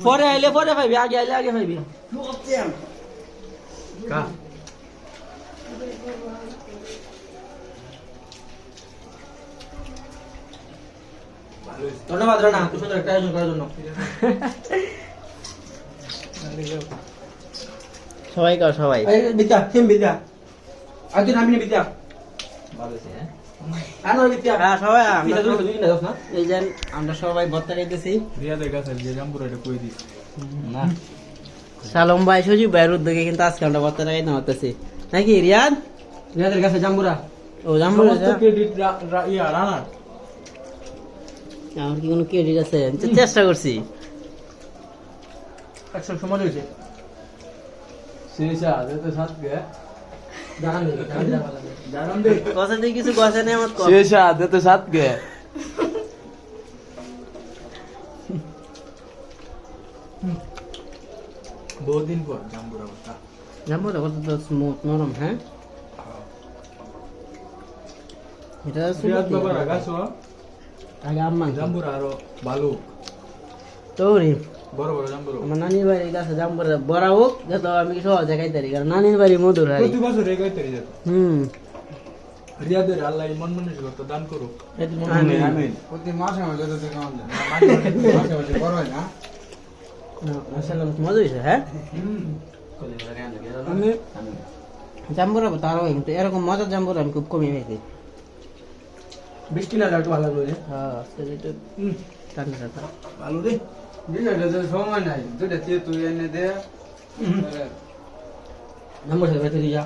পরে আইলে পরে পাইবি আগে আইলে আগে পাইবি ধন্যবাদ রানা তুই সুন্দর একটা আয়োজন করার জন্য। সবাই কর সবাই। এই বিদ্যা সেম বিদ্যা। আগে নামি বিদ্যা। ভালো হয়েছে হ্যাঁ? আমরা সবাই খাইতেছি। সালম ভাই সজীব ভাইয়ের উদ্যোগে কিন্তু আজকে আমরা খাইতে নাকি রিয়াদ? রিয়াদের কাছে জাম্বুরা ও আমার কি কোনো ক্রেডিট আছে? আমি চেষ্টা করছি। একশো সময় হয়েছে শেষা যেতে সাত কিছু কথা নেই আমার কথা। শেষা যেতে সাত গে বহুদিন পর জাম্বুরা কথা জাম্বুটা কত তো স্মুথ নরম হ্যাঁ? এটা রিয়াদ বাবার আগাছো আগে আম্মা। জাম্বুরা আরও ভালো জাম্বুরা আমার নানির বাড়ির কাছে জাম্বুরা বড় হোক যত আমি সহজে খাইতে পারি কারণ নানির বাড়ি মধুর হয় প্রতি বছর তৈরি যেত হুম রিয়াদের আল্লাহ মন মানসিকতা দান করুক আমিন। আমিন প্রতি মাসে মাসে তো দেখা হচ্ছে মাসে মাসে বড় হয় না মজা হয়েছে হ্যাঁ আমি জাম্বুরা তার হয় কিন্তু এরকম মজার জাম্বুরা আমি খুব কমই খাইছি বৃষ্টি না ভালো লাগল রে হ্যাঁ আজকে ঠান্ডা ঠান্ডা ভালো রে বিষয়টা তো সময় নাই দুটা তুই এনে দে জাম্বুর সাথে দিয়া